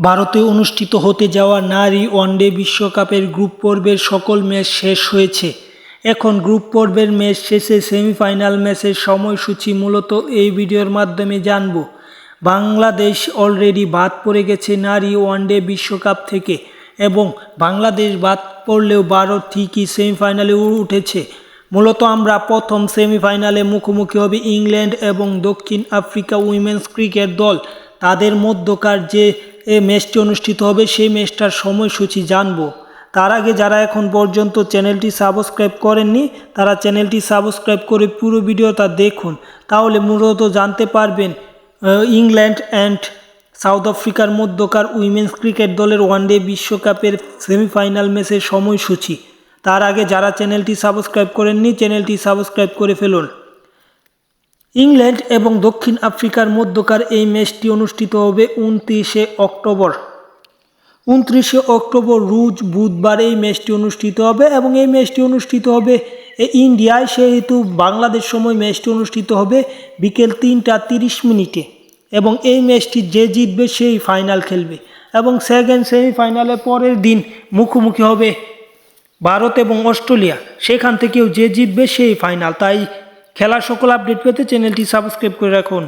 ভারতে অনুষ্ঠিত হতে যাওয়া নারী ওয়ানডে বিশ্বকাপের গ্রুপ পর্বের সকল ম্যাচ শেষ হয়েছে। এখন গ্রুপ পর্বের ম্যাচ শেষে সেমিফাইনাল ম্যাচের সময়সূচি মূলত এই ভিডিওর মাধ্যমে জানব। বাংলাদেশ অলরেডি বাদ পড়ে গেছে নারী ওয়ানডে বিশ্বকাপ থেকে এবং বাংলাদেশ বাদ পড়লেও ভারত ঠিকই সেমিফাইনালে উঠেছে। মূলত আমরা প্রথম সেমিফাইনালে মুখোমুখি হবে ইংল্যান্ড এবং দক্ষিণ আফ্রিকা উইমেন্স ক্রিকেট দল। তাদের মধ্যকার যে এ ম্যাচটি অনুষ্ঠিত হবে, সেই ম্যাচটার সময়সূচি জানব। তার আগে যারা এখন পর্যন্ত চ্যানেলটি সাবস্ক্রাইব করেননি, তারা চ্যানেলটি সাবস্ক্রাইব করে পুরো ভিডিওটা দেখুন। তাহলে মূলত জানতে পারবেন ইংল্যান্ড অ্যান্ড সাউথ আফ্রিকার মধ্যকার উইমেন্স ক্রিকেট দলের ওয়ানডে বিশ্বকাপের সেমিফাইনাল ম্যাচের সময়সূচি। তার আগে যারা চ্যানেলটি সাবস্ক্রাইব করেননি, চ্যানেলটি সাবস্ক্রাইব করে ফেলুন। ইংল্যান্ড এবং দক্ষিণ আফ্রিকার মধ্যকার এই ম্যাচটি অনুষ্ঠিত হবে উনত্রিশে অক্টোবর। উনত্রিশে অক্টোবর রোজ বুধবার এই ম্যাচটি অনুষ্ঠিত হবে এবং এই ম্যাচটি অনুষ্ঠিত হবে ইন্ডিয়ায়, সেহেতু বাংলাদেশ সময় ম্যাচটি অনুষ্ঠিত হবে বিকেল তিনটা তিরিশ মিনিটে এবং এই ম্যাচটি যে জিতবে সেই ফাইনাল খেলবে এবং সেকেন্ড সেমিফাইনালের পরের দিন মুখোমুখি হবে ভারত এবং অস্ট্রেলিয়া। সেখান থেকেও যে জিতবে সেই ফাইনাল। তাই খেলার সকল আপডেট পেতে চ্যানেলটি সাবস্ক্রাইব করে রাখুন।